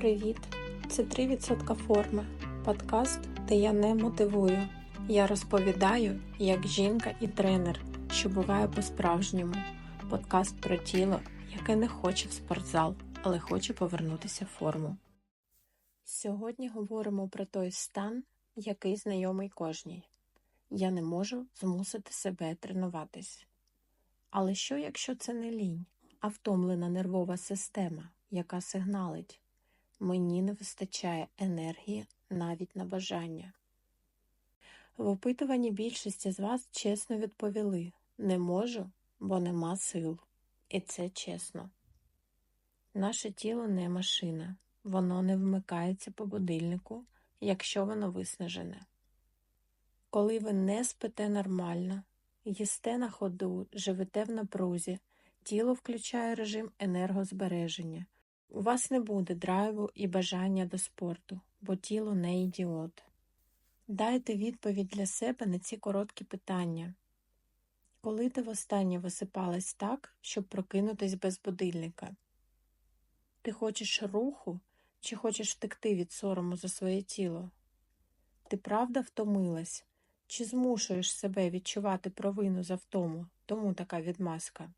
Привіт! Це 3% форми. Подкаст, де я не мотивую. Я розповідаю, як жінка і тренер, що буває по-справжньому. Подкаст про тіло, яке не хоче в спортзал, але хоче повернутися в форму. Сьогодні говоримо про той стан, який знайомий кожній. Я не можу змусити себе тренуватись. Але що, якщо це не лінь, а втомлена нервова система, яка сигналить? Мені не вистачає енергії навіть на бажання. В опитуванні більшості з вас чесно відповіли не можу, бо нема сил. І це чесно. Наше тіло не машина, воно не вмикається по будильнику, якщо воно виснажене. Коли ви не спите нормально, їсте на ходу, живете в напрузі, тіло включає режим енергозбереження. У вас не буде драйву і бажання до спорту, бо тіло не ідіот. Дайте відповідь для себе на ці короткі питання. Коли ти востаннє висипалась так, щоб прокинутись без будильника? Ти хочеш руху чи хочеш втекти від сорому за своє тіло? Ти правда втомилась? Чи змушуєш себе відчувати провину за втому, тому така відмазка?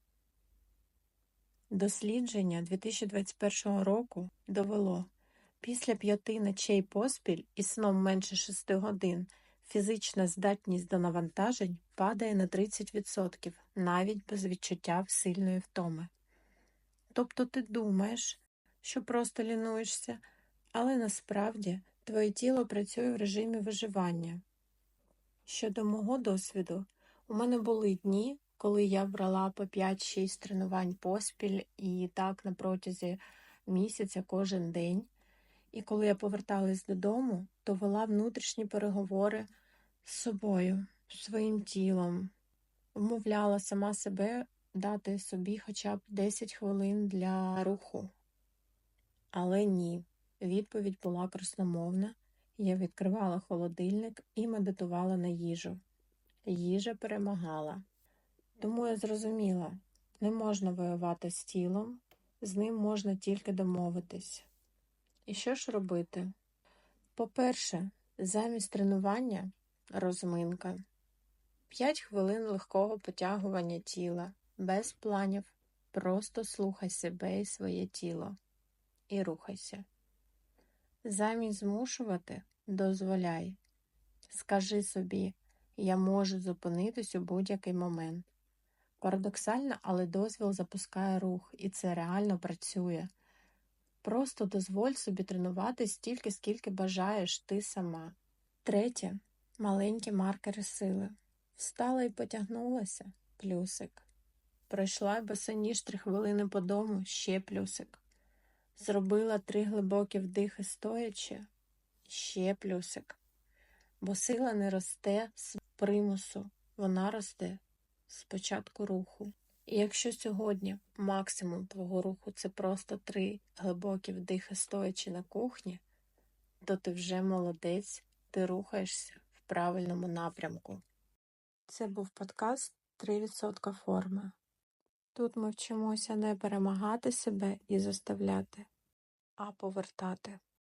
Дослідження 2021 року довело, після п'яти ночей поспіль і сном менше 6 годин фізична здатність до навантажень падає на 30% навіть без відчуття сильної втоми. Тобто ти думаєш, що просто лінуєшся, але насправді твоє тіло працює в режимі виживання. Щодо мого досвіду, у мене були дні, коли я брала по 5-6 тренувань поспіль і так на протязі місяця кожен день. І коли я поверталась додому, то вела внутрішні переговори з собою, своїм тілом, вмовляла сама себе дати собі хоча б 10 хвилин для руху. Але ні, відповідь була красномовна. Я відкривала холодильник і медитувала на їжу. Їжа перемагала. Тому я зрозуміла, не можна воювати з тілом, з ним можна тільки домовитись. І що ж робити? По-перше, замість тренування розминка, 5 хвилин легкого потягування тіла, без планів, просто слухай себе і своє тіло і рухайся. Замість змушувати, дозволяй. Скажи собі, я можу зупинитись у будь-який момент. Парадоксально, але дозвіл запускає рух, і це реально працює. Просто дозволь собі тренуватись стільки, скільки бажаєш ти сама. Третє маленькі маркери сили. Встала і потягнулася плюсик. Пройшла босоніж три хвилини по дому ще плюсик. Зробила три глибокі вдихи стоячи ще плюсик. Бо сила не росте з примусу, вона росте з початку руху. І якщо сьогодні максимум твого руху це просто три глибокі вдихи стоячи на кухні, то ти вже молодець, ти рухаєшся в правильному напрямку. Це був подкаст 3% форми. Тут ми вчимося не перемагати себе і заставляти, а повертати.